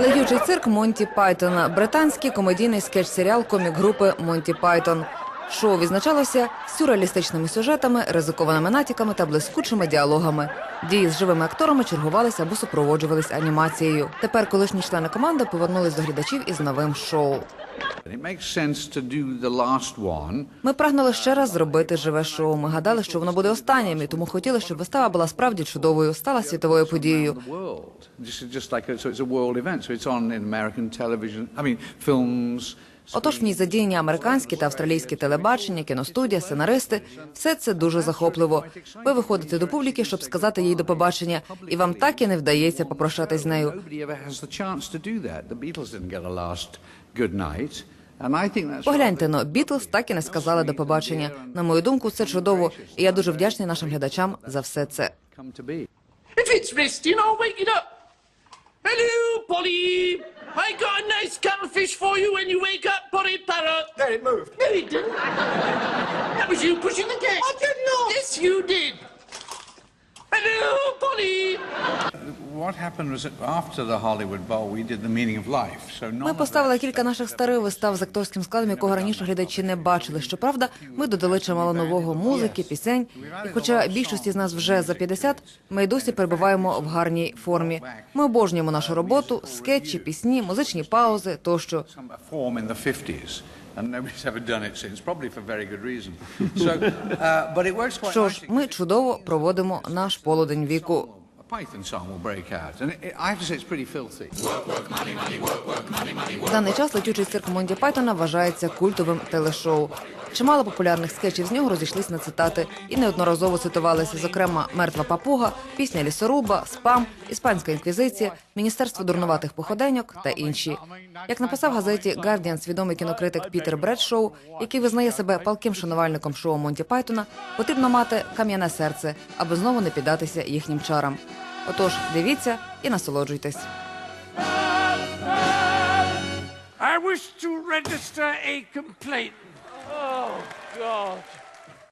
Легючий цирк Монті Пайтона, британський комедійний скетч-серіал комік-групи Монті Пайтон. Шоу відзначалося сюрреалістичними сюжетами, ризикованими натяками та блискучими діалогами. Дії з живими акторами чергувалися або супроводжувались анімацією. Тепер колишні члени команди повернулись до глядачів із новим шоу. Ми прагнули ще раз зробити живе шоу. Ми гадали, що воно буде останнім, і тому хотіли, щоб вистава була справді чудовою, стала світовою подією. I mean, films. Отож, в ній задіяні американські та австралійські телебачення, кіностудія, сценаристи. Все це дуже захопливо. Ви виходите до публіки, щоб сказати їй до побачення, і вам так і не вдається попрощатись з нею. Погляньте но Бітлз так і не сказали до побачення. На мою думку, це чудово, і я дуже вдячний нашим глядачам за все це. If it's. Hello, Polly. I got cuttlefish for you when you wake up, Polly Parrot. There, it moved. No, it didn't. That was you pushing the gate. I did not. Yes, you did. What happened was after the Hollywood Bowl, we did the meaning of life. So Ми поставили кілька наших старих вистав з акторським складом, якого раніше глядачі не бачили. Щоправда, ми додали чимало нового музики, пісень. І хоча більшості з нас вже за 50, ми й досі перебуваємо в гарній формі. Ми обожнюємо нашу роботу, скетчі, пісні, музичні паузи тощо. some form in the 50s. And nobody's ever done it since, probably for very good reason. So, uh, but it works quite Що ж, ми чудово проводимо наш полудень віку. В даний час летючий цирк Монті Пайтона вважається культовим телешоу. Чимало популярних скетчів з нього розійшлись на цитати і неодноразово цитувалися, зокрема Мертва папуга, пісня лісоруба, спам, іспанська інквізиція, міністерство дурнуватих походеньок та інші. Як написав газеті Guardian свідомий кінокритик Пітер Бредшоу, який визнає себе палким шанувальником шоу Монті Пайтона, потрібно мати кам'яне серце, аби знову не піддатися їхнім чарам. Отож, дивіться і насолоджуйтесь. I wish to register a complaint. Oh, God.